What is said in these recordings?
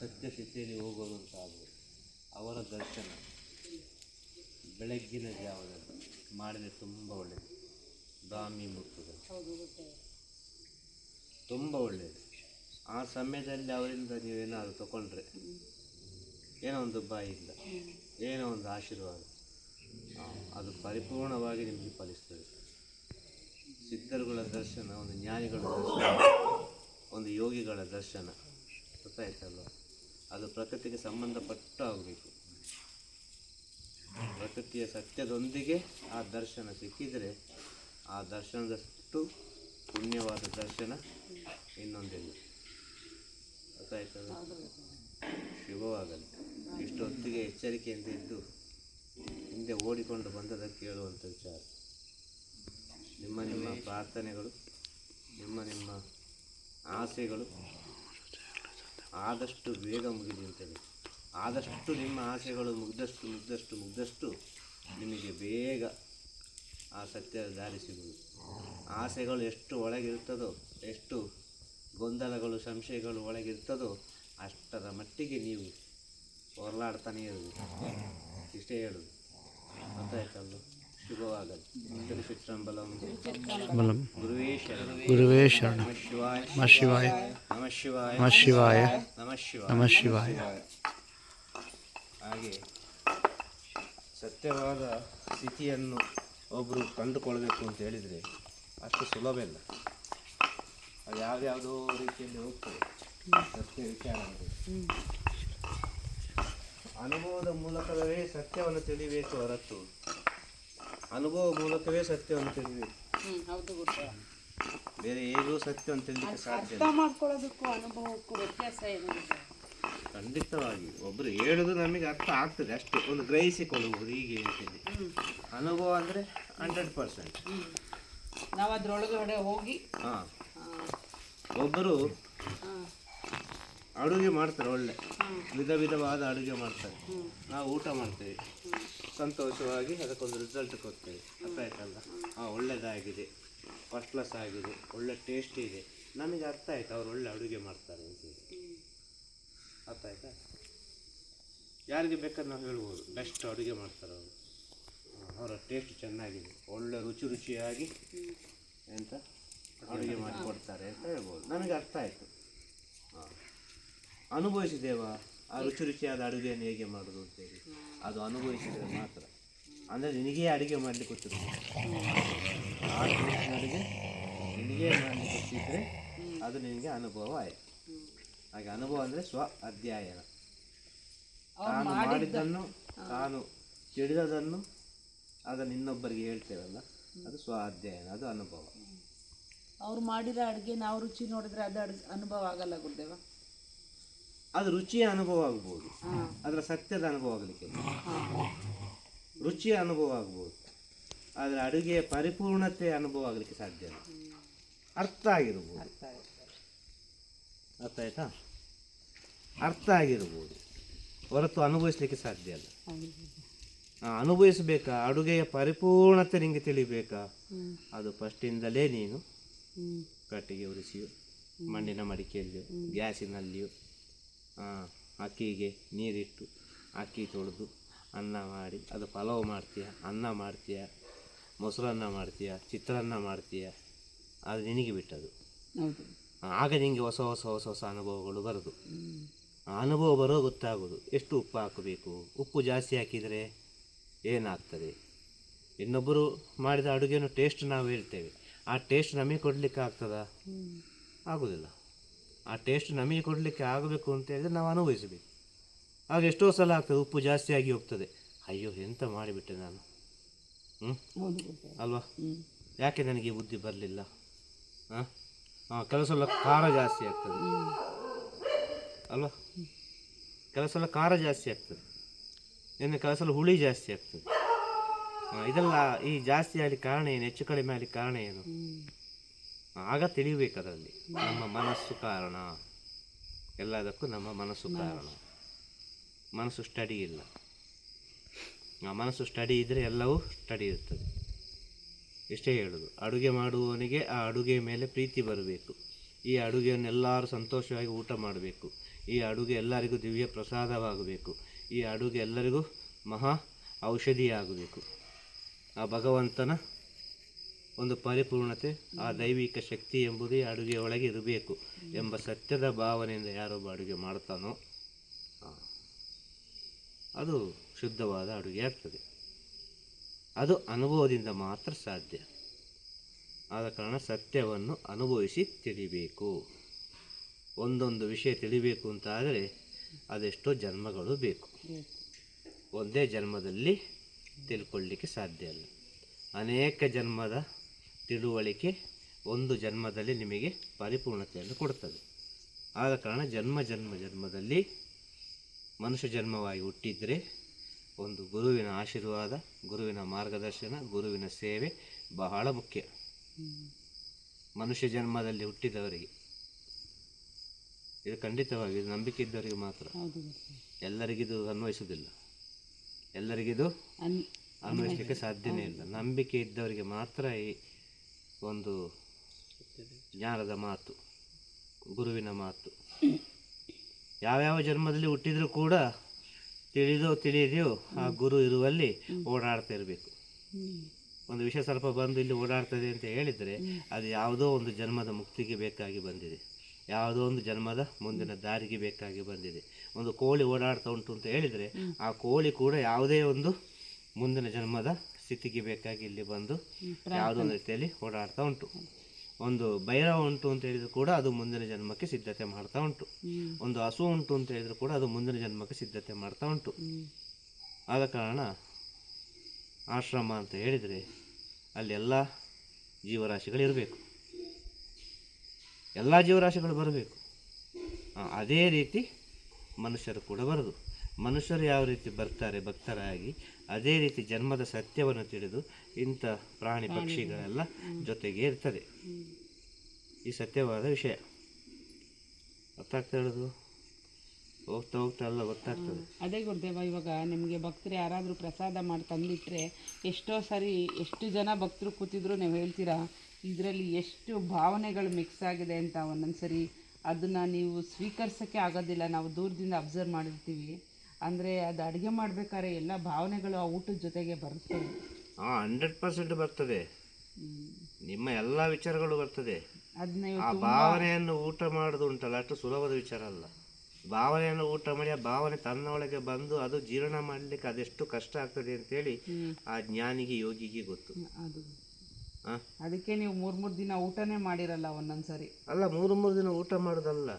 ಸತ್ಯ ಸ್ಥಿತಿಯಲ್ಲಿ ಅಂತಾಗಲಿ ಅವರ ದರ್ಶನ ಬೆಳಗ್ಗಿನ ಜಾವದಲ್ಲಿ ಮಾಡಿದರೆ ತುಂಬ ಒಳ್ಳೆಯದು ಬ್ರಾಹ್ಮಿ ಮುಹೂರ್ತದಲ್ಲಿ ತುಂಬ ಒಳ್ಳೆಯದು ಆ ಸಮಯದಲ್ಲಿ ಅವರಿಂದ ನೀವೇನಾದರೂ ತಗೊಂಡ್ರೆ ಏನೋ ಒಂದು ಬಾಯಿ ಇಲ್ಲ ಏನೋ ಒಂದು ಆಶೀರ್ವಾದ ಅದು ಪರಿಪೂರ್ಣವಾಗಿ ನಿಮಗೆ ಫಲಿಸ್ತದೆ. ಸಿದ್ಧರುಗಳ ದರ್ಶನ, ಒಂದು ಜ್ಞಾನಿಗಳ ದರ್ಶನ, ಒಂದು ಯೋಗಿಗಳ ದರ್ಶನ. ಗೊತ್ತಾಯ್ತಲ್ವ? ಅದು ಪ್ರಕೃತಿಗೆ ಸಂಬಂಧಪಟ್ಟು ಆಗಬೇಕು. ಪ್ರಕೃತಿಯ ಸತ್ಯದೊಂದಿಗೆ ಆ ದರ್ಶನ ಸಿಕ್ಕಿದರೆ ಆ ದರ್ಶನದಷ್ಟು ಪುಣ್ಯವಾದ ದರ್ಶನ ಇನ್ನೊಂದಿಲ್ಲ. ಗೊತ್ತಾಯ್ತದ ಶುಭವಾಗಲಿ. ಇಷ್ಟೊತ್ತಿಗೆ ಎಚ್ಚರಿಕೆಯಿಂದ ಇದ್ದು ಹಿಂದೆ ಓಡಿಕೊಂಡು ಬಂದದಕ್ಕೆ ಹೇಳುವಂಥ ವಿಚಾರ. ನಿಮ್ಮ ನಿಮ್ಮ ಪ್ರಾರ್ಥನೆಗಳು, ನಿಮ್ಮ ನಿಮ್ಮ ಆಸೆಗಳು ಆದಷ್ಟು ಬೇಗ ಮುಗಿಲಿ ಅಂತೇಳಿ. ಆದಷ್ಟು ನಿಮ್ಮ ಆಸೆಗಳು ಮುಗ್ದಷ್ಟು ಮುಗ್ದಷ್ಟು ಮುಗ್ದಷ್ಟು ನಿಮಗೆ ಬೇಗ ಆ ಸತ್ಯದ ದಾರಿ ಸಿಗುವುದು. ಆಸೆಗಳು ಎಷ್ಟು ಒಳಗಿರ್ತದೋ, ಎಷ್ಟು ಗೊಂದಲಗಳು, ಸಂಶಯಗಳು ಒಳಗಿರ್ತದೋ ಅಷ್ಟರ ಮಟ್ಟಿಗೆ ನೀವು ಹೊರಲಾಡ್ತಾನೆ ಇರೋದು ಇಷ್ಟೇ ಹೇಳುದು ಗೊತ್ತಾಯ್ತಲ್ಲ ಶುಭವಾಗಲಿ ಗುರುವೇ ಶರಣ ನಮ ಶಿವಾಯ ನಮಃ ಶಿವಾಯ ನಮಃ ಶಿವಾಯ ನಮಃ ಹಾಗೆ ಸತ್ಯವಾದ ಸ್ಥಿತಿಯನ್ನು ಒಬ್ಬರು ಕಂಡುಕೊಳ್ಬೇಕು ಅಂತ ಹೇಳಿದರೆ ಅಷ್ಟು ಸುಲಭ ಇಲ್ಲ ಅದು ಯಾವ್ಯಾವುದೋ ರೀತಿಯಲ್ಲಿ ಹೋಗ್ತದೆ. ಸತ್ಯ ವಿಚಾರ ಅನುಭವದ ಮೂಲಕವೇ ಸತ್ಯವನ್ನು ತಿಳಿಬೇಕು ಹೊರತು ಅನುಭವ ಮೂಲಕವೇ ಸತ್ಯ ತಿಳಿಬೇಕು ಹ್ಮ್ ಹೌದು ಗುರುದೇವ ಬೇರೆ ಹೇಗೂ ಸತ್ಯ ಅಂತ ಸಾಧ್ಯ ಅರ್ಥ ಇಲ್ಲ ಮಾಡ್ಕೊಳ್ಳೋದಕ್ಕೂ ಅನುಭವಕ್ಕೂ ವ್ಯತ್ಯಾಸ ಏನು ಗುರುದೇವ? ಖಂಡಿತವಾಗಿ ಒಬ್ಬರು ಹೇಳುದು ನಮಗೆ ಅರ್ಥ ಆಗ್ತದೆ ಅಷ್ಟೇ. ಒಂದು ಗ್ರಹಿಸಿಕೊಳ್ಳುವುದು ಹೀಗೆ ಅಂತೇಳಿ ಹ್ಮ್. ಅನುಭವ ಅಂದ್ರೆ ಹಂಡ್ರೆಡ್ ಪರ್ಸೆಂಟ್ ಹ್ಮ್. ನಾವು ಅದ್ರೊಳಗಡೆ ಹೋಗಿ ಹಾಂ. ಆ, ಒಬ್ಬರು ಆ, ಅಡುಗೆ ಮಾಡ್ತಾರೆ ಒಳ್ಳೆ. ಹ್ಮ್. ವಿಧ ವಿಧವಾದ ಅಡುಗೆ ಮಾಡ್ತಾರೆ. ಹ್ಮ್. ನಾವು ಊಟ ಮಾಡ್ತೇವೆ. ಸಂತೋಷವಾಗಿ ಅದಕ್ಕೊಂದು ರಿಸಲ್ಟ್ ಕೊಡ್ತೇವೆ. ಅರ್ಥ ಆಯ್ತಲ್ಲ ಹಾಂ ಒಳ್ಳೆಯದಾಗಿದೆ ಫಸ್ಟ್ ಕ್ಲಾಸ್ ಆಗಿದೆ. ಒಳ್ಳೆ ಟೇಸ್ಟ್ ಇದೆ. ನಮಗೆ ಅರ್ಥ ಆಯ್ತು. ಅವ್ರು ಒಳ್ಳೆ ಅಡುಗೆ ಮಾಡ್ತಾರೆ ಅಂತೇಳಿ ಅರ್ಥ ಆಯ್ತಾ? ಯಾರಿಗೆ ಬೇಕಾದ್ರೆ ನಾವು ಹೇಳ್ಬೋದು. ಬೆಸ್ಟ್ ಅಡುಗೆ ಮಾಡ್ತಾರೆ ಅವರು. ಅವರ ಟೇಸ್ಟ್ ಚೆನ್ನಾಗಿದೆ. ಒಳ್ಳೆ ರುಚಿ ರುಚಿಯಾಗಿ ಎಂತ ಅಡುಗೆ ಮಾಡಿ ಕೊಡ್ತಾರೆ ಅಂತ ಹೇಳ್ಬೋದು. ನಮಗೆ ಅರ್ಥ ಆಯಿತು. ಹಾಂ ಅನುಭವಿಸಿದ್ದೇವಾ? ಆ ರುಚಿ ರುಚಿಯಾದ ಅಡುಗೆಯನ್ನು ಹೇಗೆ ಮಾಡೋದು ಅಂತೇಳಿ ಅದು ಅನುಭವಿಸಿದರೆ ಮಾತ್ರ. ಅಂದರೆ ನಿನಗೆ ಅಡುಗೆ ಮಾಡಲಿಕ್ಕೆ ಗೊತ್ತಿರುತ್ತೆ ಆ ಅಡುಗೆ ನಿನಗೆ ಮಾಡಲಿಕ್ಕೆ ಗೊತ್ತಿದ್ದರೆ ಅದು ನಿನಗೆ ಅನುಭವ ಆಯಿತು. ಹಾಗೆ ಅನುಭವ ಅಂದರೆ ಸ್ವ ಅಧ್ಯಯನ. ತಾನು ಮಾಡಿದ್ದನ್ನು ತಾನು ತಿಳಿದದನ್ನು ಅದನ್ನು ಇನ್ನೊಬ್ಬರಿಗೆ ಹೇಳ್ತೇವಲ್ಲ ಅದು ಸ್ವ ಅಧ್ಯಯನ ಅದು ಅನುಭವ. ಅವ್ರು ಮಾಡಿದ ಅಡುಗೆ ನಾವು ರುಚಿ ನೋಡಿದ್ರೆ ಅದು ಅಡ್ಗೆ ಅನುಭವ ಆಗಲ್ಲ ಗುರುದೇವ. ಅದು ರುಚಿಯ ಅನುಭವ ಆಗ್ಬೋದು. ಅದರ ಸತ್ಯದ ಅನುಭವ ಆಗಲಿಕ್ಕೆ ರುಚಿಯ ಅನುಭವ ಆಗ್ಬೋದು. ಆದರೆ ಅಡುಗೆಯ ಪರಿಪೂರ್ಣತೆ ಅನುಭವ ಆಗಲಿಕ್ಕೆ ಸಾಧ್ಯ ಇಲ್ಲ. ಅರ್ಥ ಆಗಿರ್ಬೋದು. ಅರ್ಥ ಆಯ್ತಾ? ಅರ್ಥ ಆಗಿರ್ಬೋದು. ಹೊರತು ಅನುಭವಿಸ್ಲಿಕ್ಕೆ ಸಾಧ್ಯ ಅಲ್ಲ ಅನುಭವಿಸಬೇಕಾ? ಅಡುಗೆಯ ಪರಿಪೂರ್ಣತೆ ನಿಮಗೆ ತಿಳಿಬೇಕಾ? ಅದು ಫಸ್ಟಿಂದಲೇ ನೀನು ಕಟ್ಟಿಗೆ ಉರಿಸಿಯೋ ಮಣ್ಣಿನ ಮಡಿಕೆಯಲ್ಲಿಯೋ ಗ್ಯಾಸಿನಲ್ಲಿಯೋ ಅಕ್ಕಿಗೆ ನೀರಿಟ್ಟು ಅಕ್ಕಿ ತೊಳೆದು ಅನ್ನ ಮಾಡಿ ಅದು ಪಲಾವ್ ಮಾಡ್ತೀಯ ಅನ್ನ ಮಾಡ್ತೀಯ ಮೊಸರನ್ನ ಮಾಡ್ತೀಯ ಚಿತ್ರಾನ್ನ ಮಾಡ್ತೀಯ ಅದು ನಿನಗೆ ಬಿಟ್ಟದು ಆಗ ನಿನಗೆ ಹೊಸ ಹೊಸ ಹೊಸ ಹೊಸ ಅನುಭವಗಳು ಬರೋದು. ಆ ಅನುಭವ ಬರೋ ಗೊತ್ತಾಗೋದು. ಎಷ್ಟು ಉಪ್ಪು ಹಾಕಬೇಕು? ಉಪ್ಪು ಜಾಸ್ತಿ ಹಾಕಿದರೆ ಏನಾಗ್ತದೆ? ಇನ್ನೊಬ್ಬರು ಮಾಡಿದ ಅಡುಗೆಯನ್ನು ಟೇಸ್ಟ್ ನಾವು ಹೇಳ್ತೇವೆ. ಆ ಟೇಸ್ಟ್ ನಮಗೆ ಕೊಡಲಿಕ್ಕೆ ಆಗ್ತದಾ ಆಗೋದಿಲ್ಲ. ಆ ಟೇಸ್ಟ್ ನಮಗೆ ಕೊಡಲಿಕ್ಕೆ ಆಗಬೇಕು ಅಂತ ಹೇಳಿದ್ರೆ ನಾವು ಅನುಭವಿಸಬೇಕು. ಆಗ ಎಷ್ಟೋ ಸಲ ಆಗ್ತದೆ, ಉಪ್ಪು ಜಾಸ್ತಿ ಆಗಿ ಹೋಗ್ತದೆ. ಅಯ್ಯೋ, ಎಂತ ಮಾಡಿಬಿಟ್ಟೆ ನಾನು. ಹ್ಞೂ ಅಲ್ವಾ? ಯಾಕೆ ನನಗೆ ಬುದ್ಧಿ ಬರಲಿಲ್ಲ? ಹಾಂ? ಹಾಂ ಕೆಲವು ಸಲ ಖಾರ ಜಾಸ್ತಿ ಆಗ್ತದೆ. ಅಲ್ವಾ? ಕೆಲವು ಸಲ ಖಾರ ಜಾಸ್ತಿ ಆಗ್ತದೆ. ಇನ್ನು ಕೆಲವು ಸಲ ಹುಳಿ ಜಾಸ್ತಿ ಆಗ್ತದೆ. ಇದೆಲ್ಲ ಈ ಜಾಸ್ತಿ ಆಗಲಿ ಕಾರಣ ಏನು? ಹೆಚ್ಚು ಕಡಿಮೆ ಆಗಲಿ ಕಾರಣ ಏನು? ಆಗ ತಿಳಿಬೇಕು ಅದರಲ್ಲಿ ನಮ್ಮ ಮನಸ್ಸು ಕಾರಣ. ಎಲ್ಲದಕ್ಕೂ ನಮ್ಮ ಮನಸ್ಸು ಕಾರಣ. ಮನಸ್ಸು ಸ್ಟಡಿ ಇಲ್ಲ. ಆ ಮನಸ್ಸು ಸ್ಟಡಿ ಇದ್ದರೆ ಎಲ್ಲವೂ ಸ್ಟಡಿ ಇರ್ತದೆ. ಇಷ್ಟೇ ಹೇಳೋದು, ಅಡುಗೆ ಮಾಡುವವನಿಗೆ ಆ ಅಡುಗೆ ಮೇಲೆ ಪ್ರೀತಿ ಬರಬೇಕು. ಈ ಅಡುಗೆಯನ್ನು ಎಲ್ಲರೂ ಸಂತೋಷವಾಗಿ ಊಟ ಮಾಡಬೇಕು. ಈ ಅಡುಗೆ ಎಲ್ಲರಿಗೂ ದಿವ್ಯ ಪ್ರಸಾದವಾಗಬೇಕು. ಈ ಅಡುಗೆ ಎಲ್ಲರಿಗೂ ಮಹಾ ಔಷಧಿಯಾಗಬೇಕು. ಆ ಭಗವಂತನ ಒಂದು ಪರಿಪೂರ್ಣತೆ, ಆ ದೈವಿಕ ಶಕ್ತಿ ಎಂಬುದೇ ಅಡುಗೆ ಒಳಗೆ ಇರಬೇಕು ಎಂಬ ಸತ್ಯದ ಭಾವನೆಯಿಂದ ಯಾರೊಬ್ಬ ಅಡುಗೆ ಮಾಡ್ತಾನೋ ಅದು ಶುದ್ಧವಾದ ಅಡುಗೆ ಆಗ್ತದೆ. ಅದು ಅನುಭವದಿಂದ ಮಾತ್ರ ಸಾಧ್ಯ. ಆದ ಕಾರಣ ಸತ್ಯವನ್ನು ಅನುಭವಿಸಿ ತಿಳಿಬೇಕು. ಒಂದೊಂದು ವಿಷಯ ತಿಳಿಬೇಕು ಅಂತ ಆದರೆ ಅದೆಷ್ಟೋ ಜನ್ಮಗಳು ಬೇಕು. ಒಂದೇ ಜನ್ಮದಲ್ಲಿ ತಿಳ್ಕೊಳ್ಳಿಕ್ಕೆ ಸಾಧ್ಯ ಅಲ್ಲ ಅನೇಕ ಜನ್ಮದ ತಿಳುವಳಿಕೆ ಒಂದು ಜನ್ಮದಲ್ಲಿ ನಿಮಗೆ ಪರಿಪೂರ್ಣತೆಯನ್ನು ಕೊಡುತ್ತದೆ. ಆದ ಕಾರಣ ಜನ್ಮ ಜನ್ಮ ಜನ್ಮದಲ್ಲಿ ಮನುಷ್ಯ ಜನ್ಮವಾಗಿ ಹುಟ್ಟಿದರೆ ಒಂದು ಗುರುವಿನ ಆಶೀರ್ವಾದ ಗುರುವಿನ ಮಾರ್ಗದರ್ಶನ ಗುರುವಿನ ಸೇವೆ ಬಹಳ ಮುಖ್ಯ. ಮನುಷ್ಯ ಜನ್ಮದಲ್ಲಿ ಹುಟ್ಟಿದವರಿಗೆ. ಇದು ಖಂಡಿತವಾಗಿ ಇದು ನಂಬಿಕೆ ಇದ್ದವರಿಗೆ ಮಾತ್ರ. ಎಲ್ಲರಿಗಿದು ಅನ್ವಯಿಸುವುದಿಲ್ಲ. ಎಲ್ಲರಿಗಿದು ಅನ್ ಅನ್ವಯಿಸಲಿಕ್ಕೆ ಸಾಧ್ಯನೇ ಇಲ್ಲ. ನಂಬಿಕೆ ಇದ್ದವರಿಗೆ ಮಾತ್ರ ಈ ಒಂದು ಜ್ಞಾನದ ಮಾತು, ಗುರುವಿನ ಮಾತು. ಯಾವ್ಯಾವ ಜನ್ಮದಲ್ಲಿ ಹುಟ್ಟಿದರೂ ಕೂಡ ತಿಳಿದೋ ತಿಳಿಯದೆಯೋ ಆ ಗುರು ಇರುವಲ್ಲಿ ಓಡಾಡ್ತಾ ಇರಬೇಕು. ಒಂದು ವಿಷಯ ಸ್ವಲ್ಪ ಬಂದು ಇಲ್ಲಿ ಓಡಾಡ್ತದೆ ಅಂತ ಹೇಳಿದರೆ ಅದು ಯಾವುದೋ ಒಂದು ಜನ್ಮದ ಮುಕ್ತಿಗೆ ಬೇಕಾಗಿ ಬಂದಿದೆ. ಯಾವುದೋ ಒಂದು ಜನ್ಮದ ಮುಂದಿನ ದಾರಿಗೆ ಬೇಕಾಗಿ ಬಂದಿದೆ. ಒಂದು ಕೋಳಿ ಓಡಾಡ್ತಾ ಉಂಟು ಅಂತ ಹೇಳಿದರೆ ಆ ಕೋಳಿ ಕೂಡ ಯಾವುದೇ ಒಂದು ಮುಂದಿನ ಜನ್ಮದ ಸ್ಥಿತಿಗೆ ಬೇಕಾಗಿ ಇಲ್ಲಿ ಬಂದು ಯಾವುದೋ ಒಂದು ರೀತಿಯಲ್ಲಿ ಓಡಾಡ್ತಾ ಉಂಟು. ಒಂದು ಬೈರ ಉಂಟು ಅಂತ ಹೇಳಿದ್ರು ಕೂಡ ಅದು ಮುಂದಿನ ಜನ್ಮಕ್ಕೆ ಸಿದ್ಧತೆ ಮಾಡ್ತಾ ಉಂಟು. ಒಂದು ಹಸು ಉಂಟು ಅಂತ ಹೇಳಿದ್ರು ಕೂಡ ಅದು ಮುಂದಿನ ಜನ್ಮಕ್ಕೆ ಸಿದ್ಧತೆ ಮಾಡ್ತಾ ಉಂಟು. ಆದ ಕಾರಣ ಆಶ್ರಮ ಅಂತ ಹೇಳಿದರೆ ಅಲ್ಲಿ ಎಲ್ಲ ಜೀವರಾಶಿಗಳು ಇರಬೇಕು. ಎಲ್ಲ ಜೀವರಾಶಿಗಳು ಬರಬೇಕು. ಅದೇ ರೀತಿ ಮನುಷ್ಯರು ಕೂಡ ಬರೋದು. ಮನುಷ್ಯರು ಯಾವ ರೀತಿ ಬರ್ತಾರೆ ಭಕ್ತರಾಗಿ ಅದೇ ರೀತಿ ಜನ್ಮದ ಸತ್ಯವನ್ನು ತಿಳಿದು ಇಂಥ ಪ್ರಾಣಿ ಪಕ್ಷಿಗಳೆಲ್ಲ ಜೊತೆಗೆ ಇರ್ತದೆ. ಈ ಸತ್ಯವಾದ ವಿಷಯ. ಗೊತ್ತಾಗ್ತಾ ಹೇಳೋದು ಹೋಗ್ತಾ ಹೋಗ್ತಾ ಎಲ್ಲ ಗೊತ್ತಾಗ್ತದೆ. ಅದೇ ಗುರುದೇವ ಇವಾಗ ನಿಮಗೆ ಭಕ್ತರು ಯಾರಾದರೂ ಪ್ರಸಾದ ಮಾಡಿ ತಂದಿಟ್ಟರೆ ಎಷ್ಟೋ ಸರಿ ಎಷ್ಟು ಜನ ಭಕ್ತರು ಕೂತಿದ್ರು ನೀವು ಹೇಳ್ತೀರಾ ಇದರಲ್ಲಿ ಎಷ್ಟು ಭಾವನೆಗಳು ಮಿಕ್ಸ್ ಆಗಿದೆ ಅಂತ ಒಂದೊಂದು ಸರಿ ಅದನ್ನು ನೀವು ಸ್ವೀಕರಿಸೋಕ್ಕೆ ಆಗೋದಿಲ್ಲ ನಾವು ದೂರದಿಂದ ಅಬ್ಸರ್ವ್ ಮಾಡಿರ್ತೀವಿ. ಅಂದರೆ ಅದು ಅಡುಗೆ ಮಾಡ್ಬೇಕಾದ್ರೆ ಎಲ್ಲ ಭಾವನೆಗಳು ಆ ಊಟದ ಜೊತೆಗೆ ಬರ್ತವೆ ಹಾಂ ಹಂಡ್ರೆಡ್ ಪರ್ಸೆಂಟ್ ಬರ್ತದೆ. ನಿಮ್ಮ ಎಲ್ಲ ವಿಚಾರಗಳು ಬರ್ತದೆ. ಆ ಭಾವನೆಯನ್ನು ಊಟ ಮಾಡೋದು ಉಂಟಲ್ಲ ಅಷ್ಟು ಸುಲಭದ ವಿಚಾರ ಅಲ್ಲ. ಭಾವನೆಯನ್ನು ಊಟ ಮಾಡಿ ಆ ಭಾವನೆ ತನ್ನ ಒಳಗೆ ಬಂದು ಅದು ಜೀರ್ಣ ಮಾಡಲಿಕ್ಕೆ ಅದೆಷ್ಟು ಕಷ್ಟ ಆಗ್ತದೆ ಅಂತೇಳಿ ಆ ಜ್ಞಾನಿಗೆ ಯೋಗಿಗೆ ಗೊತ್ತು. ಅದು. ಆ? ಅದಕ್ಕೆ ನೀವು ಮೂರು ಮೂರು ದಿನ ಊಟನೇ ಮಾಡಿರಲ್ಲ ಒಂದೊಂದ್ಸರಿ. ಅಲ್ಲ ಮೂರು ಮೂರು ದಿನ ಊಟ ಮಾಡೋದಲ್ಲ.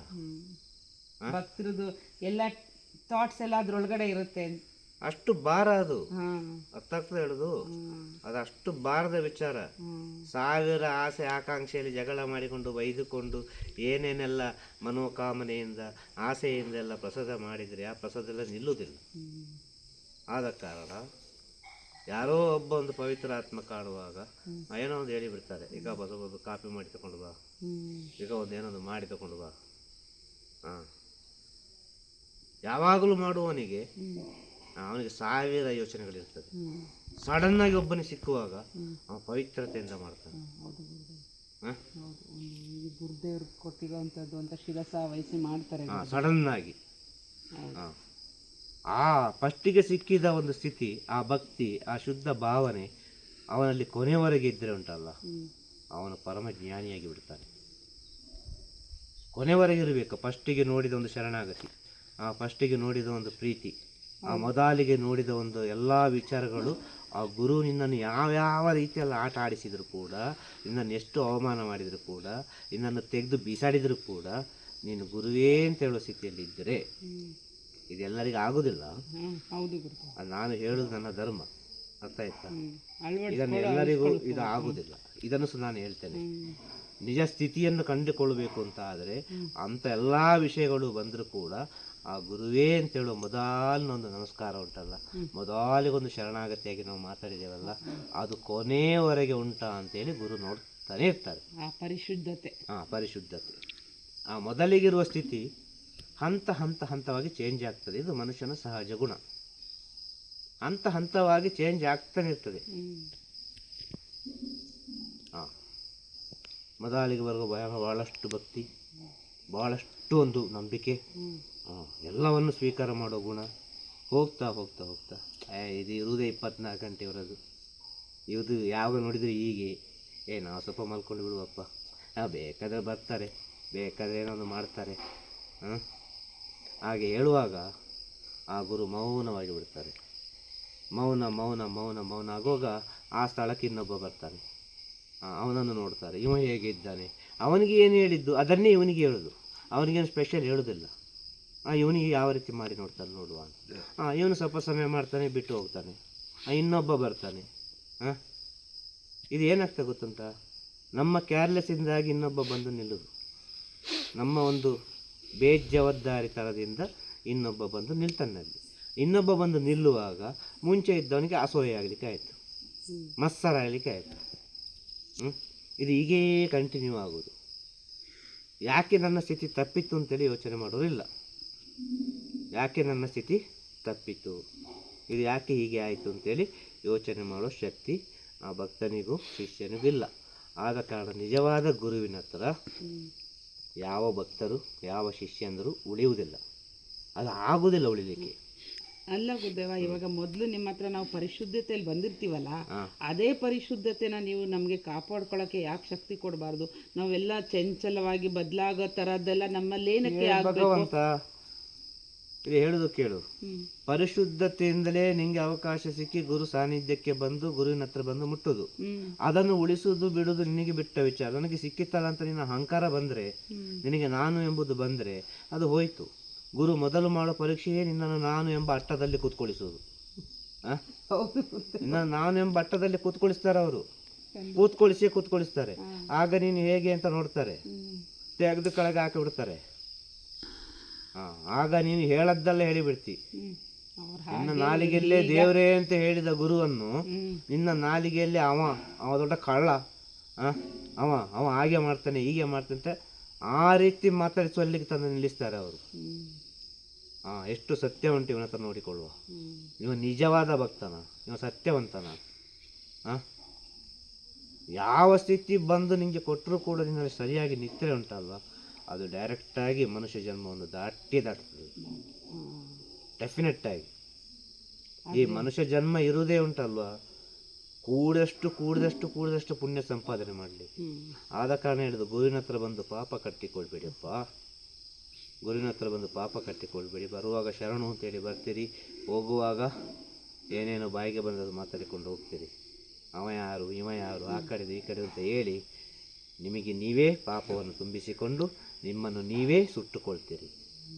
ಭಕ್ತರದು ಎಲ್ಲ ಥಾಟ್ಸ್ ಎಲ್ಲ ಅದ್ರೊಳಗಡೆ ಇರುತ್ತೆ. ಅಷ್ಟು ಭಾರ ಅದು. ಅರ್ಥಾಗ್ತದೆ ಹೇಳುದು? ಅದಷ್ಟು ಅದು ಅಷ್ಟು ಭಾರದ ವಿಚಾರ. ಸಾವಿರ ಆಸೆ ಆಕಾಂಕ್ಷೆಯಲ್ಲಿ ಜಗಳ ಮಾಡಿಕೊಂಡು ಬೈದುಕೊಂಡು ಏನೇನೆಲ್ಲ ಮನೋಕಾಮನೆಯಿಂದ ಆಸೆಯಿಂದ ಎಲ್ಲ ಪ್ರಸಾದ ಮಾಡಿದರೆ ಆ ಪ್ರಸಾದ ಎಲ್ಲ ನಿಲ್ಲುವುದಿಲ್ಲ ಆದ ಕಾರಣ ಯಾರೋ ಒಬ್ಬ ಒಂದು ಪವಿತ್ರ ಆತ್ಮ ಕಾಣುವಾಗ ಏನೋ ಒಂದು ಹೇಳಿಬಿಡ್ತಾರೆ ಈಗ ಬಸ ಒಂದು ಕಾಪಿ ಮಾಡಿ ತಗೊಂಡು ಬಾ. ಈಗ ಒಂದು ಏನೋ ಒಂದು ಮಾಡಿ ತಗೊಂಡು ಬಾ. ಹಾಂ. ಯಾವಾಗಲೂ ಮಾಡುವವನಿಗೆ. ಅವನಿಗೆ ಸಾವಿರ ಯೋಚನೆಗಳಿರ್ತದೆ. ಸಡನ್ ಆಗಿ ಒಬ್ಬನಿಗೆ ಸಿಕ್ಕುವಾಗ ಅವನು ಪವಿತ್ರತೆಯಿಂದ ಮಾಡ್ತಾನೆ. ಗುರುದೇವ್ರು ಕೊಟ್ಟಿರೋವಂಥದ್ದು ಅಂತ ಶಿರಸ ವಹಿಸಿ ಮಾಡ್ತಾರೆ ಸಡನ್ನಾಗಿ ಹೌದು. ಹಾಂ. ಆ ಫಸ್ಟಿಗೆ ಸಿಕ್ಕಿದ ಒಂದು ಸ್ಥಿತಿ ಆ ಭಕ್ತಿ ಆ ಶುದ್ಧ ಭಾವನೆ ಅವನಲ್ಲಿ ಕೊನೆವರೆಗೆ ಇದ್ದರೆ ಉಂಟಲ್ಲ. ಅವನು ಪರಮ ಜ್ಞಾನಿಯಾಗಿ ಬಿಡ್ತಾನೆ. ಕೊನೆವರೆಗೆ ಇರಬೇಕು ಫಸ್ಟಿಗೆ ನೋಡಿದ ಒಂದು ಶರಣಾಗತಿ. ಆ ಫಸ್ಟಿಗೆ ನೋಡಿದ ಒಂದು ಪ್ರೀತಿ ಆ ಮೊದಲಿಗೆ ನೋಡಿದ ಒಂದು ಎಲ್ಲ ವಿಚಾರಗಳು ಆ ಗುರು ನಿನ್ನನ್ನು ಯಾವ್ಯಾವ ರೀತಿಯಲ್ಲಿ ಆಟ ಆಡಿಸಿದ್ರು ಕೂಡ ನಿನ್ನನ್ನು ಎಷ್ಟು ಅವಮಾನ ಮಾಡಿದರೂ ಕೂಡ ನಿನ್ನನ್ನು ತೆಗೆದು ಬೀಸಾಡಿದರೂ ಕೂಡ ನೀನು ಗುರುವೇ ಅಂತ ಹೇಳೋ ಸ್ಥಿತಿಯಲ್ಲಿ ಇದ್ದರೆ ಹ್ಮ್. ಇದೆಲ್ಲರಿಗೂ ಆಗೋದಿಲ್ಲ. ನಾನು ಹೇಳೋದು ನನ್ನ ಧರ್ಮ. ಅರ್ಥ ಆಯ್ತಾ? ಇದನ್ನು ಎಲ್ಲರಿಗೂ ಇದು ಆಗುವುದಿಲ್ಲ ಇದನ್ನು ಸಹ ನಾನು ಹೇಳ್ತೇನೆ. ನಿಜ ಸ್ಥಿತಿಯನ್ನು ಕಂಡುಕೊಳ್ಳಬೇಕು ಅಂತ ಆದರೆ ಅಂಥ ಎಲ್ಲ ವಿಷಯಗಳು ಬಂದರೂ ಕೂಡ ಆ ಗುರುವೇ ಅಂತೇಳುವ ಮೊದಲನೊಂದು ನಮಸ್ಕಾರ ಉಂಟಲ್ಲ? ಮೊದಲಿಗೊಂದು ಶರಣಾಗತಿಯಾಗಿ ನಾವು ಮಾತಾಡಿದ್ದೇವಲ್ಲ? ಅದು ಕೊನೆಯವರೆಗೆ ಉಂಟಾ ಅಂತೇಳಿ ಗುರು ನೋಡ್ತಾನೆ ಇರ್ತಾರೆ. ಆ ಪರಿಶುದ್ಧತೆ. ಆ ಪರಿಶುದ್ಧತೆ. ಆ ಮೊದಲಿಗಿರುವ ಸ್ಥಿತಿ ಹಂತ ಹಂತ ಹಂತವಾಗಿ ಚೇಂಜ್ ಆಗ್ತದೆ. ಇದು ಮನುಷ್ಯನ ಸಹಜ ಗುಣ. ಹಂತ ಹಂತವಾಗಿ ಚೇಂಜ್ ಆಗ್ತಾನೆ ಇರ್ತದೆ. ಹಾಂ ಮೊದಲಿಗೆ ಬರುವ ಭಯ ಬಹಳಷ್ಟು ಭಕ್ತಿ ಬಹಳಷ್ಟು ಒಂದು ನಂಬಿಕೆ ಎಲ್ಲವನ್ನು ಸ್ವೀಕಾರ ಮಾಡೋ ಗುಣ. ಹೋಗ್ತಾ ಹೋಗ್ತಾ ಹೋಗ್ತಾ. ಏ, ಇದು ಇರುವುದೇ ಇಪ್ಪತ್ನಾಲ್ಕು ಗಂಟೆ ಇರೋದು ಇದು ಯಾವಾಗ ನೋಡಿದರೆ ಹೀಗೆ. ಏ, ನಾವು ಸ್ವಲ್ಪ ಮಲ್ಕೊಂಡು ಬಿಡುವಪ್ಪ. ಹಾಂ ಬೇಕಾದರೆ ಬರ್ತಾರೆ. ಬೇಕಾದರೆ ಏನೋ ಮಾಡ್ತಾರೆ. ಹಾಂ ಹಾಗೆ ಹೇಳುವಾಗ ಆ ಗುರು ಮೌನವಾಗಿ ಬಿಡ್ತಾರೆ. ಮೌನ ಮೌನ ಮೌನ ಮೌನ. ಆಗುವಾಗ ಆ ಸ್ಥಳಕ್ಕೆ ಇನ್ನೊಬ್ಬ ಬರ್ತಾನೆ. ಅವನನ್ನು ನೋಡ್ತಾರೆ. ಇವ ಹೇಗಿದ್ದಾನೆ ಅವನಿಗೆ ಏನು ಹೇಳಿದ್ದು? ಅದನ್ನೇ ಇವನಿಗೆ ಹೇಳೋದು. ಅವನಿಗೇನು ಸ್ಪೆಷಲ್ ಹೇಳೋದಿಲ್ಲ. ಇವನಿಗೆ ಯಾವ ರೀತಿ ಮಾಡಿ ನೋಡ್ತಾನೆ ನೋಡುವ ಅಂತ. ಹಾಂ ಇವನು ಸ್ವಲ್ಪ ಸಮಯ ಮಾಡ್ತಾನೆ ಬಿಟ್ಟು ಹೋಗ್ತಾನೆ. ಆ, ಇನ್ನೊಬ್ಬ ಬರ್ತಾನೆ. ಹಾಂ ಇದು ಏನಾಗ್ತದೆ ಗೊತ್ತುಂಟ? ನಮ್ಮ ಕೇರ್ಲೆಸ್ಸಿಂದಾಗಿ ಇನ್ನೊಬ್ಬ ಬಂದು ನಿಲ್ಲುದು. ನಮ್ಮ ಒಂದು ಬೇಜವಾಬ್ದಾರಿತನದಿಂದ ಇನ್ನೊಬ್ಬ ಬಂದು ನಿಲ್ತಾನೆ ಅಲ್ಲಿ. ಇನ್ನೊಬ್ಬ ಬಂದು ನಿಲ್ಲುವಾಗ ಮುಂಚೆ ಇದ್ದವನಿಗೆ ಅಸೂಯೆ ಆಗಲಿಕ್ಕೆ ಆಯಿತು. ಮತ್ಸರ ಆಗಲಿಕ್ಕೆ ಆಯಿತು. ಹ್ಮ್? ಇದು ಹೀಗೇ ಕಂಟಿನ್ಯೂ ಆಗೋದು. ಯಾಕೆ ನನ್ನ ಸ್ಥಿತಿ ತಪ್ಪಿತ್ತು ಅಂತೇಳಿ ಯೋಚನೆ ಮಾಡೋರಿಲ್ಲ. ಯಾಕೆ ನನ್ನ ಸ್ಥಿತಿ ತಪ್ಪಿತು? ಇದು ಯಾಕೆ ಹೀಗೆ ಆಯಿತು ಅಂತೇಳಿ ಯೋಚನೆ ಮಾಡೋ ಶಕ್ತಿ ಆ ಭಕ್ತನಿಗೂ ಶಿಷ್ಯನಿಗಿಲ್ಲ ಆದ ಕಾರಣ ನಿಜವಾದ ಗುರುವಿನ ಹತ್ರ ಯಾವ ಭಕ್ತರು ಯಾವ ಶಿಷ್ಯಂದರು ಉಳಿಯುವುದಿಲ್ಲ. ಅದು ಆಗುವುದಿಲ್ಲ ಉಳಿಲಿಕ್ಕೆ. ಅಲ್ಲ ಗುರುದೇವ ಇವಾಗ ಮೊದಲು ನಿಮ್ಮ ಹತ್ರ ನಾವು ಪರಿಶುದ್ಧತೆಯಲ್ಲಿ ಬಂದಿರ್ತೀವಲ್ಲ ಅದೇ ಪರಿಶುದ್ಧತೆನ ನೀವು ನಮಗೆ ಕಾಪಾಡ್ಕೊಳ್ಳೋಕೆ ಯಾಕೆ ಶಕ್ತಿ ಕೊಡಬಾರ್ದು? ನಾವೆಲ್ಲ ಚಂಚಲವಾಗಿ ಬದಲಾಗೋ ಥರದ್ದೆಲ್ಲ ನಮ್ಮಲ್ಲೇನಕ್ಕೆ ಆಗಬೇಕು? ಇದು ಹೇಳುದು ಕೇಳು. ಪರಿಶುದ್ಧತೆಯಿಂದಲೇ ನಿಂಗೆ ಅವಕಾಶ ಸಿಕ್ಕಿ ಗುರು ಸಾನ್ನಿಧ್ಯಕ್ಕೆ ಬಂದು ಗುರುವಿನ ಹತ್ರ ಬಂದು ಮುಟ್ಟುದು. ಅದನ್ನು ಉಳಿಸುವುದು ಬಿಡುದು ನಿನಗೆ ಬಿಟ್ಟ ವಿಚಾರ. ನನಗೆ ಸಿಕ್ಕಿತ್ತಲ್ಲ ಅಂತ ನಿನ್ನ ಅಹಂಕಾರ ಬಂದ್ರೆ ನಿನಗೆ ನಾನು ಎಂಬುದು ಬಂದ್ರೆ ಅದು ಹೋಯ್ತು. ಗುರು ಮೊದಲು ಮಾಡೋ ಪರೀಕ್ಷೆಯೇ ನಿನ್ನನ್ನು ನಾನು ಎಂಬ ಅಟ್ಟದಲ್ಲಿ ಕೂತ್ಕೊಳಿಸುವುದು. ನಿನ್ನನ್ನು ನಾನು ಎಂಬ ಅಟ್ಟದಲ್ಲಿ ಕೂತ್ಕೊಳಿಸ್ತಾರೆ ಅವರು. ಕೂತ್ಕೊಳಿಸಿ ಕೂತ್ಕೊಳಿಸ್ತಾರೆ. ಆಗ ನೀನು ಹೇಗೆ ಅಂತ ನೋಡ್ತಾರೆ. ತೆಗೆದು ಕೆಳಗೆ ಹಾಕಿ ಬಿಡ್ತಾರೆ. ಆಗ ನೀನು ಹೇಳದ್ದಲ್ಲ ಹೇಳಿಬಿಡ್ತಿ. ನಿನ್ನ ನಾಲಿಗೆಯಲ್ಲೇ ದೇವರೇ ಅಂತ ಹೇಳಿದ ಗುರುವನ್ನು ನಿನ್ನ ನಾಲಿಗೆಯಲ್ಲಿ ಅವ ಅವ ದೊಡ್ಡ ಕಳ್ಳ? ಅವ ಅವ ಹಾಗೆ ಮಾಡ್ತಾನೆ ಹೀಗೆ ಮಾಡ್ತಾನೆ ಅಂತ ಆ ರೀತಿ ಮಾತಾಡಿಸುವಲ್ಲಿಗೆ ತಂದು ನಿಲ್ಲಿಸ್ತಾರೆ ಅವರು. ಹಾ ಎಷ್ಟು ಸತ್ಯ ಉಂಟು ಇವನ ಹತ್ರ ನೋಡಿಕೊಳ್ಳುವ. ಇವ ನಿಜವಾದ ಭಕ್ತನ ಇವ ಸತ್ಯವಂತನ ಹಾಂ ಯಾವ ಸ್ಥಿತಿ ಬಂದು ನಿಮಗೆ ಕೊಟ್ಟರೂ ಕೂಡ ನಿನ್ನಲ್ಲಿ ಸರಿಯಾಗಿ ನಿತ್ರೆ ಉಂಟಲ್ವ? ಅದು ಡೈರೆಕ್ಟಾಗಿ ಮನುಷ್ಯ ಜನ್ಮವನ್ನು ದಾಟಿ ದಾಟ್ತದೆ. ಹ್ಮ್ ಡೆಫಿನೆಟ್ ಆಗಿ. ಈ ಮನುಷ್ಯ ಜನ್ಮ ಇರುವುದೇ ಉಂಟಲ್ವಾ? ಕೂಡಷ್ಟು ಕೂಡದಷ್ಟು ಕೂಡದಷ್ಟು ಪುಣ್ಯ ಸಂಪಾದನೆ ಮಾಡಲಿ. ಆದ ಕಾರಣ ಹೇಳಿದು ಗುರುವಿನ ಹತ್ರ ಬಂದು ಪಾಪ ಕಟ್ಟಿಕೊಳ್ಬೇಡಿಯಪ್ಪ ಗುರುವಿನ ಹತ್ರ ಬಂದು ಪಾಪ ಕಟ್ಟಿಕೊಳ್ಬೇಡಿ. ಬರುವಾಗ ಶರಣು ಅಂತೇಳಿ ಬರ್ತೀರಿ. ಹೋಗುವಾಗ ಏನೇನೋ ಬಾಯಿಗೆ ಬಂದದ್ದು ಮಾತಾಡಿಕೊಂಡು ಹೋಗ್ತೀರಿ. ಅವ ಯಾರು ಇವ ಯಾರು ಆ ಕಡೆದು ಈ ಕಡೆ ಅಂತ ಹೇಳಿ ನಿಮಗೆ ನೀವೇ ಪಾಪವನ್ನು ತುಂಬಿಸಿಕೊಂಡು ನಿಮ್ಮನ್ನು ನೀವೇ ಸುಟ್ಟುಕೊಳ್ತೀರಿ.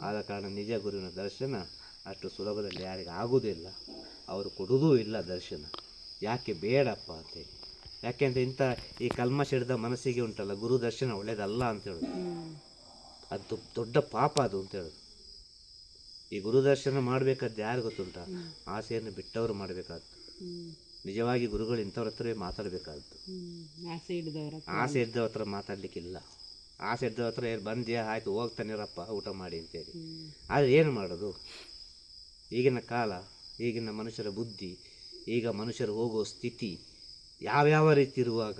ಆದ ಕಾರಣ ನಿಜ ಗುರುವಿನ ದರ್ಶನ ಅಷ್ಟು ಸುಲಭದಲ್ಲಿ ಯಾರಿಗೆ ಆಗುವುದಿಲ್ಲ. ಅವರು ಕೊಡುವುದೂ ಇಲ್ಲ ದರ್ಶನ. ಯಾಕೆ ಬೇಡಪ್ಪ ಅಂತೇಳಿ. ಯಾಕೆಂದರೆ ಇಂಥ ಈ ಕಲ್ಮಶ ಹಿಡಿದ ಮನಸ್ಸಿಗೆ ಉಂಟಲ್ಲ ಗುರು ದರ್ಶನ ಒಳ್ಳೇದಲ್ಲ ಅಂತ ಹೇಳೋದು. ಅದು ದೊಡ್ಡ ಪಾಪ ಅದು ಅಂತ ಹೇಳೋದು. ಈ ಗುರು ದರ್ಶನ ಮಾಡಬೇಕಾದ್ದು ಯಾರು ಗೊತ್ತುಂಟ? ಆಸೆಯನ್ನು ಬಿಟ್ಟವರು ಮಾಡಬೇಕಾದ್ದು. ನಿಜವಾಗಿ ಗುರುಗಳು ಇಂಥವ್ರ ಹತ್ರವೇ ಮಾತಾಡಬೇಕಾದ್ದು. ಆಸೆ ಹಿಡಿದವ್ರ ಇದ್ದವ್ರ ಹತ್ರ ಮಾತಾಡಲಿಕ್ಕಿಲ್ಲ. ಆಸೆ ಇದ್ದ ಹತ್ರ ಏನು ಬಂದ್ಯಾ? ಆಯಿತು ಹೋಗ್ತಾನಿರಪ್ಪ ಊಟ ಮಾಡಿ ಅಂತೇಳಿ. ಆದರೆ ಏನು ಮಾಡೋದು? ಈಗಿನ ಕಾಲ ಈಗಿನ ಮನುಷ್ಯರ ಬುದ್ಧಿ ಈಗ ಮನುಷ್ಯರು ಹೋಗೋ ಸ್ಥಿತಿ ಯಾವ್ಯಾವ ರೀತಿ ಇರುವಾಗ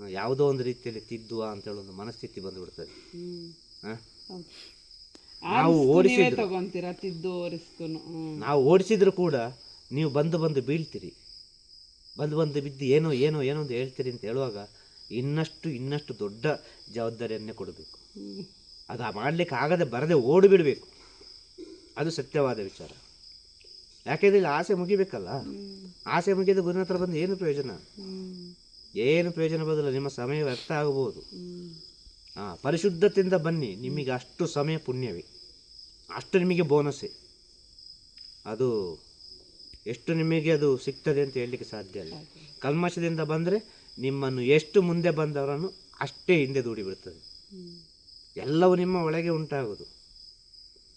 ಯಾವುದೋ ಒಂದು ರೀತಿಯಲ್ಲಿ ತಿದ್ದುವ ಅಂತೇಳಿ ಒಂದು ಮನಸ್ಥಿತಿ ಬಂದುಬಿಡ್ತದೆ? ನಾವು ಓಡಿಸಿದ್ರು. ನಾವು ಓಡಿಸಿದ್ರು ಕೂಡ ನೀವು ಬಂದು ಬಂದು ಬೀಳ್ತೀರಿ. ಬಂದು ಬಂದು ಬಿದ್ದು ಏನೋ ಏನೋ ಏನೋ ಒಂದು ಹೇಳ್ತೀರಿ ಅಂತ ಹೇಳುವಾಗ ಇನ್ನಷ್ಟು ಇನ್ನಷ್ಟು ದೊಡ್ಡ ಜವಾಬ್ದಾರಿಯನ್ನೇ ಕೊಡಬೇಕು. ಅದು ಮಾಡಲಿಕ್ಕೆ ಆಗದೆ ಬರದೆ ಓಡಿಬಿಡಬೇಕು. ಅದು ಸತ್ಯವಾದ ವಿಚಾರ. ಯಾಕೆಂದ್ರೆ ಇಲ್ಲಿ ಆಸೆ ಮುಗಿಬೇಕಲ್ಲ? ಆಸೆ ಮುಗಿದ ಗುರುವಿನ ಹತ್ರ ಬಂದು ಏನು ಪ್ರಯೋಜನ? ಏನು ಪ್ರಯೋಜನ ಬದಲು ನಿಮ್ಮ ಸಮಯ ವ್ಯರ್ಥ ಆಗಬಹುದು. ಹಾಂ ಪರಿಶುದ್ಧತೆಯಿಂದ ಬನ್ನಿ. ನಿಮಗೆ ಅಷ್ಟು ಸಮಯ ಪುಣ್ಯವೇ. ಅಷ್ಟು ನಿಮಗೆ ಬೋನಸ್ಸೇ. ಅದು ಎಷ್ಟು ನಿಮಗೆ ಅದು ಸಿಗ್ತದೆ ಅಂತ ಹೇಳಲಿಕ್ಕೆ ಸಾಧ್ಯ ಇಲ್ಲ. ಕಲ್ಮಶದಿಂದ ಬಂದರೆ ನಿಮ್ಮನ್ನು ಎಷ್ಟು ಮುಂದೆ ಬಂದವರನ್ನು ಅಷ್ಟೇ ಹಿಂದೆ ದೂಡಿಬಿಡ್ತದೆ. ಎಲ್ಲವೂ ನಿಮ್ಮ ಒಳಗೆ ಉಂಟಾಗುವುದು.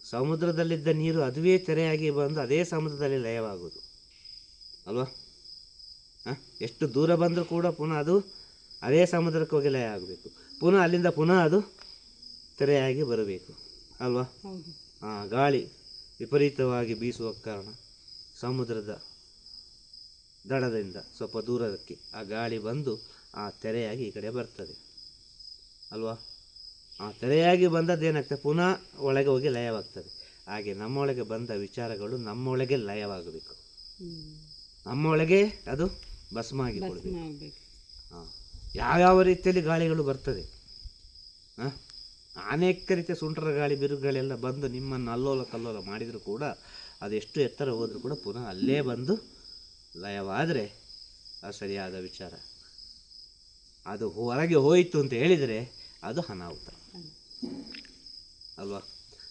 ಸಮುದ್ರದಲ್ಲಿದ್ದ ನೀರು ಅದುವೇ ತೆರೆಯಾಗಿ ಬಂದು ಅದೇ ಸಮುದ್ರದಲ್ಲಿ ಲಯವಾಗುವುದು. ಅಲ್ವಾ? ಹಾಂ? ಎಷ್ಟು ದೂರ ಬಂದರೂ ಕೂಡ ಪುನಃ ಅದು ಅದೇ ಸಮುದ್ರಕ್ಕೆ ಹೋಗಿ ಲಯ ಆಗಬೇಕು. ಪುನಃ ಅಲ್ಲಿಂದ ಪುನಃ ಅದು ತೆರೆಯಾಗಿ ಬರಬೇಕು. ಅಲ್ವಾ? ಹಾಂ ಗಾಳಿ ವಿಪರೀತವಾಗಿ ಬೀಸುವ ಕಾರಣ ಸಮುದ್ರದ ದಡದಿಂದ ಸ್ವಲ್ಪ ದೂರಕ್ಕೆ ಆ ಗಾಳಿ ಬಂದು ಆ ತೆರೆಯಾಗಿ ಈ ಕಡೆ ಬರ್ತದೆ. ಅಲ್ವಾ? ಆ ತೆರೆಯಾಗಿ ಬಂದದ್ದು ಏನಾಗ್ತದೆ? ಪುನಃ ಒಳಗೆ ಹೋಗಿ ಲಯವಾಗ್ತದೆ. ಹಾಗೆ ನಮ್ಮೊಳಗೆ ಬಂದ ವಿಚಾರಗಳು ನಮ್ಮೊಳಗೆ ಲಯವಾಗಬೇಕು. ನಮ್ಮೊಳಗೆ ಅದು ಭಸ್ಮ ಆಗಿ ಕೊಡಬೇಕು ಆಗಬೇಕು. ಹಾಂ ಯಾವ್ಯಾವ ರೀತಿಯಲ್ಲಿ ಗಾಳಿಗಳು ಬರ್ತದೆ? ಹಾಂ ಅನೇಕ ರೀತಿಯ ಸುಂಟರ ಗಾಳಿ ಬಿರುಗಾಳಿ ಬಂದು ನಿಮ್ಮನ್ನು ಅಲ್ಲೋಲ ಕಲ್ಲೋಲ ಮಾಡಿದರೂ ಕೂಡ ಅದೆಷ್ಟು ಎತ್ತರ ಹೋದರೂ ಕೂಡ ಪುನಃ ಅಲ್ಲೇ ಬಂದು ಲಯವಾದರೆ ಅದು ಸರಿಯಾದ ವಿಚಾರ. ಅದು ಹೊರಗೆ ಹೋಯಿತು ಅಂತ ಹೇಳಿದರೆ ಅದು ಅನಾಹುತ. ಅಲ್ವಾ?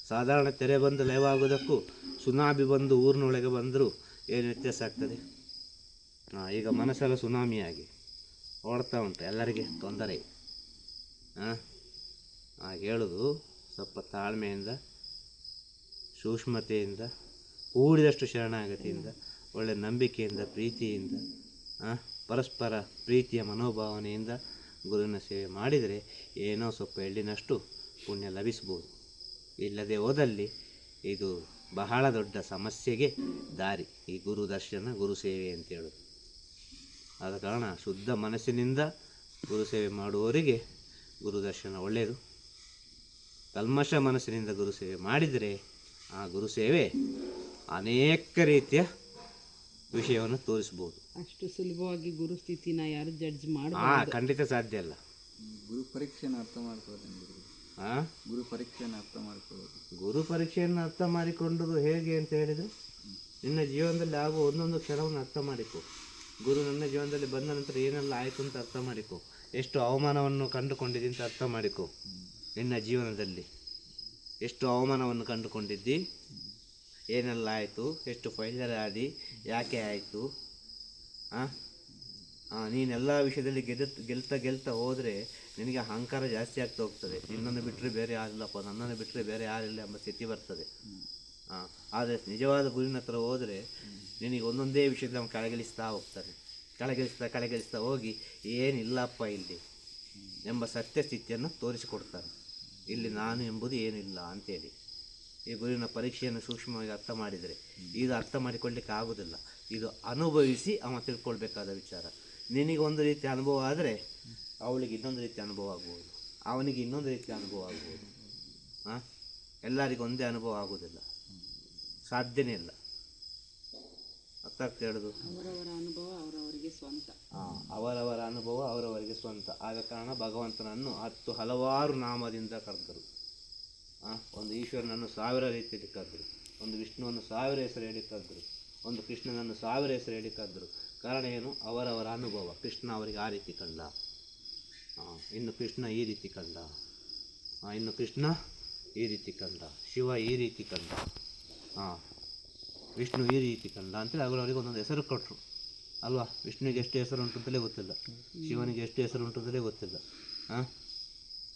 ಸಾಧಾರಣ ತೆರೆ ಬಂದು ಲಯವಾಗೋದಕ್ಕೂ ಸುನಾಮಿ ಬಂದು ಊರಿನೊಳಗೆ ಬಂದರೂ ಏನು ವ್ಯತ್ಯಾಸ ಆಗ್ತದೆ? ಹಾಂ ಈಗ ಮನಸ್ಸೆಲ್ಲ ಸುನಾಮಿಯಾಗಿ ಓಡ್ತಾ ಉಂಟು ಎಲ್ಲರಿಗೆ ತೊಂದರೆ. ಹಾಂ ಹೇಳೋದು ಸ್ವಲ್ಪ ತಾಳ್ಮೆಯಿಂದ, ಸೂಕ್ಷ್ಮತೆಯಿಂದ, ಕೂಡಿದಷ್ಟು ಶರಣಾಗತಿಯಿಂದ ಒಳ್ಳೆ ನಂಬಿಕೆಯಿಂದ, ಪ್ರೀತಿಯಿಂದ ಪರಸ್ಪರ ಪ್ರೀತಿಯ ಮನೋಭಾವನೆಯಿಂದ ಗುರುವಿನ ಸೇವೆ ಮಾಡಿದರೆ ಏನೋ ಸ್ವಲ್ಪ ಎಳ್ಳಿನಷ್ಟು ಪುಣ್ಯ ಲಭಿಸ್ಬೋದು ಇಲ್ಲದೆ ಹೋದಲ್ಲಿ ಇದು ಬಹಳ ದೊಡ್ಡ ಸಮಸ್ಯೆಗೆ ದಾರಿ, ಈ ಗುರು ದರ್ಶನ, ಗುರು ಸೇವೆ ಅಂತ ಹೇಳೋದು. ಆದ ಕಾರಣ ಶುದ್ಧ ಮನಸ್ಸಿನಿಂದ ಗುರು ಸೇವೆ ಮಾಡುವವರಿಗೆ ಗುರು ದರ್ಶನ ಒಳ್ಳೆಯದು. ಕಲ್ಮಶ ಮನಸ್ಸಿನಿಂದ ಗುರು ಸೇವೆ ಮಾಡಿದರೆ ಆ ಗುರು ಸೇವೆ ಅನೇಕ ರೀತಿಯ ವಿಷಯವನ್ನು ತೋರಿಸ್ಬೋದು. ಅಷ್ಟು ಸುಲಭವಾಗಿ ಗುರು ಸ್ಥಿತಿನ ಯಾರು ಜಡ್ಜ್ ಮಾಡಿ ಆ ಖಂಡಿತ ಸಾಧ್ಯ ಅಲ್ಲ. ಗುರು ಪರೀಕ್ಷೆನ ಅರ್ಥ ಮಾಡ್ಕೊಳ್ಳೋದು ಗುರು. ಪರೀಕ್ಷೆನ ಅರ್ಥ ಮಾಡ್ಕೊಳ್ಳೋದು. ಗುರು ಪರೀಕ್ಷೆಯನ್ನು ಅರ್ಥ ಮಾಡಿಕೊಂಡು ಹೇಗೆ ಅಂತ ಹೇಳಿದರೆ ನಿನ್ನ ಜೀವನದಲ್ಲಿ ಆಗುವ ಒಂದೊಂದು ಕ್ಷಣವನ್ನು ಅರ್ಥ ಮಾಡಿಕೊ. ಗುರು ನನ್ನ ಜೀವನದಲ್ಲಿ ಬಂದ ನಂತರ ಏನೆಲ್ಲ ಆಯಿತು ಅಂತ ಅರ್ಥ ಮಾಡಿಕೊ. ಎಷ್ಟು ಅವಮಾನವನ್ನು ಕಂಡುಕೊಂಡಿದ್ದಿ ಅಂತ ಅರ್ಥ ಮಾಡಿಕೊ. ನಿನ್ನ ಜೀವನದಲ್ಲಿ ಎಷ್ಟು ಅವಮಾನವನ್ನು ಕಂಡುಕೊಂಡಿದ್ದಿ? ಏನೆಲ್ಲ ಆಯಿತು ಎಷ್ಟು ಫೈಲರ್ ಆದಿ ಯಾಕೆ ಆಯಿತು? ಹಾಂ ಹಾಂ ನೀನೆಲ್ಲ ವಿಷಯದಲ್ಲಿ ಗೆದ್ದ ಗೆಲ್ತಾ ಗೆಲ್ತಾ ಹೋದರೆ ನಿನಗೆ ಅಹಂಕಾರ ಜಾಸ್ತಿ ಆಗ್ತಾ ಹೋಗ್ತದೆ. ನಿನ್ನನ್ನು ಬಿಟ್ಟರೆ ಬೇರೆ ಯಾರಿಲ್ಲಪ್ಪ, ನನ್ನನ್ನು ಬಿಟ್ಟರೆ ಬೇರೆ ಯಾರಿಲ್ಲ ಎಂಬ ಸ್ಥಿತಿ ಬರ್ತದೆ. ಹಾಂ ಆದರೆ ನಿಜವಾದ ಗುರಿನ ಹತ್ರ ಹೋದರೆ ನಿನಗೆ ಒಂದೊಂದೇ ವಿಷಯದಲ್ಲಿ ಅವನು ಕೆಳಗಿಳಿಸ್ತಾ ಹೋಗ್ತಾನೆ. ಕೆಳಗಿಳಿಸ್ತಾ ಕೆಳಗಿಳಿಸ್ತಾ ಹೋಗಿ ಏನಿಲ್ಲಪ್ಪ ಇಲ್ಲಿ ಎಂಬ ಸತ್ಯ ಸ್ಥಿತಿಯನ್ನು ತೋರಿಸಿಕೊಡ್ತಾನೆ. ಇಲ್ಲಿ ನಾನು ಎಂಬುದು ಏನಿಲ್ಲ ಅಂತೇಳಿ. ಈ ಗುರುವಿನ ಪರೀಕ್ಷೆಯನ್ನು ಸೂಕ್ಷ್ಮವಾಗಿ ಅರ್ಥ ಮಾಡಿದರೆ ಇದು ಅರ್ಥ ಮಾಡಿಕೊಳ್ಳಿಕ್ಕೆ ಆಗೋದಿಲ್ಲ ಇದು ಅನುಭವಿಸಿ ಅವ ತಿಳ್ಕೊಳ್ಬೇಕಾದ ವಿಚಾರ. ನಿನಗೆ ಒಂದು ರೀತಿಯ ಅನುಭವ ಆದರೆ ಅವಳಿಗೆ ಇನ್ನೊಂದು ರೀತಿಯ ಅನುಭವ ಆಗ್ಬೋದು ಅವನಿಗೆ ಇನ್ನೊಂದು ರೀತಿಯ ಅನುಭವ ಆಗ್ಬೋದು ಹಾಂ ಎಲ್ಲರಿಗೂ ಒಂದೇ ಅನುಭವ ಆಗೋದಿಲ್ಲ ಸಾಧ್ಯನೇ ಇಲ್ಲ. ಅರ್ಥ ಆಗ್ತಾ ಹೇಳೋದು? ಅವರವರ ಅನುಭವ ಅವರವರಿಗೆ ಸ್ವಂತ. ಆ, ಅವರವರ ಅನುಭವ ಅವರವರಿಗೆ ಸ್ವಂತ. ಆದ ಕಾರಣ ಭಗವಂತನನ್ನು ಹತ್ತು ಹಲವಾರು ನಾಮದಿಂದ ಕರೆದರು. ಒಂದು ಈಶ್ವರನನ್ನು ಸಾವಿರ ರೀತಿಯಲ್ಲಿ ಕರೆದರು ಒಂದು ವಿಷ್ಣುವನ್ನು ಸಾವಿರ ಹೆಸರು ಹೇಳಿ ಒಂದು ಕೃಷ್ಣನನ್ನು ಸಾವಿರ ಹೆಸರು ಹೇಳಿ ಕಾರಣ ಏನು? ಅವರವರ ಅನುಭವ. ಕೃಷ್ಣ ಅವರಿಗೆ ಆ ರೀತಿ ಕಂಡ. ಇನ್ನು ಕೃಷ್ಣ ಈ ರೀತಿ ಕಂಡ. ಇನ್ನು ಕೃಷ್ಣ ಈ ರೀತಿ ಕಂಡ. ಶಿವ ಈ ರೀತಿ ಕಂಡ. ಹಾಂ ವಿಷ್ಣು ಈ ರೀತಿ ಕಂಡ ಅಂತೇಳಿ ಅವರು ಅವರಿಗೆ ಒಂದೊಂದು ಹೆಸರು ಕೊಟ್ಟರು ಅಲ್ವಾ? ವಿಷ್ಣುವಿಗೆ ಎಷ್ಟು ಹೆಸರು ಉಂಟು ಅಂತಲೇ ಗೊತ್ತಿಲ್ಲ. ಶಿವನಿಗೆ ಎಷ್ಟು ಹೆಸರು ಉಂಟು ಅಂತಲೇ ಗೊತ್ತಿಲ್ಲ. ಹಾಂ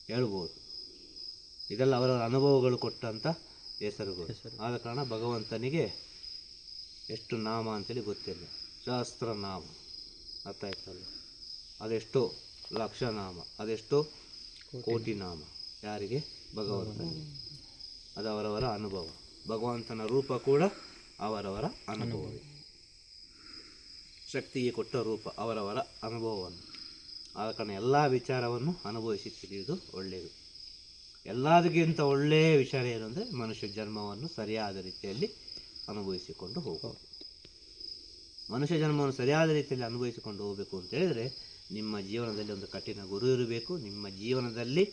ಹೇಳ್ಬೋದು. ಇದೆಲ್ಲ ಅವರವರ ಅನುಭವಗಳು ಕೊಟ್ಟಂಥ ಹೆಸರುಗಳು. ಆದ ಕಾರಣ ಭಗವಂತನಿಗೆ ಎಷ್ಟು ನಾಮ ಅಂತೇಳಿ ಗೊತ್ತಿಲ್ಲ ಸಹಸ್ರ ನಾಮ. ಅರ್ಥ ಆಯ್ತಲ್ಲ? ಅದೆಷ್ಟೋ ಲಕ್ಷ ನಾಮ ಅದೆಷ್ಟೋ ಕೋಟಿ ನಾಮ ಯಾರಿಗೆ? ಭಗವಂತನಿಗೆ. ಅದು ಅವರವರ ಅನುಭವ. ಭಗವಂತನ ರೂಪ ಕೂಡ ಅವರವರ ಅನುಭವ. ಶಕ್ತಿಗೆ ಕೊಟ್ಟ ರೂಪ ಅವರವರ ಅನುಭವವನ್ನು. ಆದ ಕಾರಣ ಎಲ್ಲ ವಿಚಾರವನ್ನು ಅನುಭವಿಸಿ ತಿಳಿಯುವುದು ಒಳ್ಳೆಯದು. ಎಲ್ಲದಕ್ಕಿಂತ ಒಳ್ಳೆಯ ವಿಚಾರ ಏನಂದರೆ ಮನುಷ್ಯ ಜನ್ಮವನ್ನು ಸರಿಯಾದ ರೀತಿಯಲ್ಲಿ ಅನುಭವಿಸಿಕೊಂಡು ಹೋಗಬೇಕು ಮನುಷ್ಯ ಜನ್ಮವನ್ನು ಸರಿಯಾದ ರೀತಿಯಲ್ಲಿ ಅನುಭವಿಸಿಕೊಂಡು ಹೋಗಬೇಕು ಅಂತ ಹೇಳಿದರೆ ನಿಮ್ಮ ಜೀವನದಲ್ಲಿ ಒಂದು ಕಠಿಣ ಗುರು ಇರಬೇಕು. ನಿಮ್ಮ ಜೀವನದಲ್ಲಿ,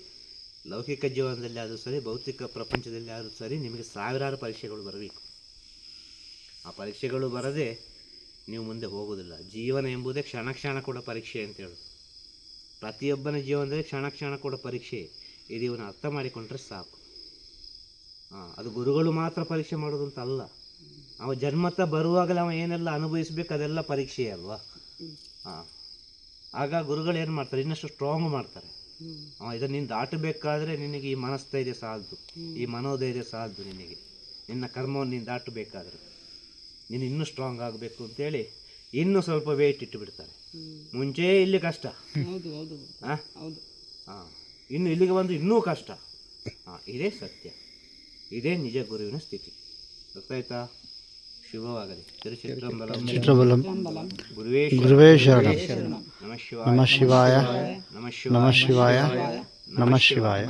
ಲೌಕಿಕ ಜೀವನದಲ್ಲಿ ಆದರೂ ಸರಿ, ಭೌತಿಕ ಪ್ರಪಂಚದಲ್ಲಿ ಆದರೂ ಸರಿ ನಿಮಗೆ ಸಾವಿರಾರು ಪರೀಕ್ಷೆಗಳು ಬರಬೇಕು. ಆ ಪರೀಕ್ಷೆಗಳು ಬರದೆ ನೀವು ಮುಂದೆ ಹೋಗೋದಿಲ್ಲ ಜೀವನ ಎಂಬುದೇ ಕ್ಷಣ ಕ್ಷಣ ಕೂಡ ಪರೀಕ್ಷೆ ಅಂತ ಹೇಳೋದು. ಪ್ರತಿಯೊಬ್ಬನ ಜೀವನದಲ್ಲಿ ಕ್ಷಣ ಕ್ಷಣ ಕೂಡ ಪರೀಕ್ಷೆ. ಇದು ಇವನು ಅರ್ಥ ಮಾಡಿಕೊಂಡ್ರೆ ಸಾಕು. ಹಾಂ ಅದು ಗುರುಗಳು ಮಾತ್ರ ಪರೀಕ್ಷೆ ಮಾಡೋದು ಅಂತ ಅಲ್ಲ ಅವ ಜನ್ಮತ್ತ ಬರುವಾಗಲೇ ಅವ ಏನೆಲ್ಲ ಅನುಭವಿಸ್ಬೇಕು ಅದೆಲ್ಲ ಪರೀಕ್ಷೆ ಅಲ್ವಾ? ಹಾಂ ಆಗ ಗುರುಗಳು ಏನು ಮಾಡ್ತಾರೆ? ಇನ್ನಷ್ಟು ಸ್ಟ್ರಾಂಗ್ ಮಾಡ್ತಾರೆ. ಅವ ಇದನ್ನು ನೀನು ದಾಟಬೇಕಾದ್ರೆ ನಿನಗೆ ಈ ಮನಸ್ಥೈರ್ಯ ಸಾಲದು. ಈ ಮನೋಧೈರ್ಯ ಸಾಲದು ನಿನಗೆ. ನಿನ್ನ ಕರ್ಮವನ್ನು ನೀನು ದಾಟಬೇಕಾದ್ರೆ. ನೀನು ಇನ್ನೂ ಸ್ಟ್ರಾಂಗ್ ಆಗಬೇಕು ಅಂತೇಳಿ ಇನ್ನೂ ಸ್ವಲ್ಪ ವೆಯ್ಟ್ ಇಟ್ಟು ಬಿಡ್ತಾರೆ. ಮುಂಚೆ ಇಲ್ಲಿ ಕಷ್ಟ. ಹಾಂ ಹೌದು. ಹಾಂ ಇನ್ನು ಇಲ್ಲಿಗೆ ಬಂದು ಇನ್ನೂ ಕಷ್ಟ. ಹಾಂ ಇದೇ ಸತ್ಯ. ಇದೇ ನಿಜ ಗುರುವಿನ ಸ್ಥಿತಿ. ಗೊತ್ತಾಯ್ತಾ? ಶುಭವಾಗಲಿ. ತಿರುಚಿತ್ರಂಬಲಂ ಚಿತ್ರಬಲಂ ಗುರುವೇ ಗುರುವೇ ಶರಣ. ನಮಃ ಶಿವಾಯ. ನಮಃ ಶಿವಾಯ. ನಮಃ ಶಿವಾಯ. ನಮಃ ಶಿವಾಯ.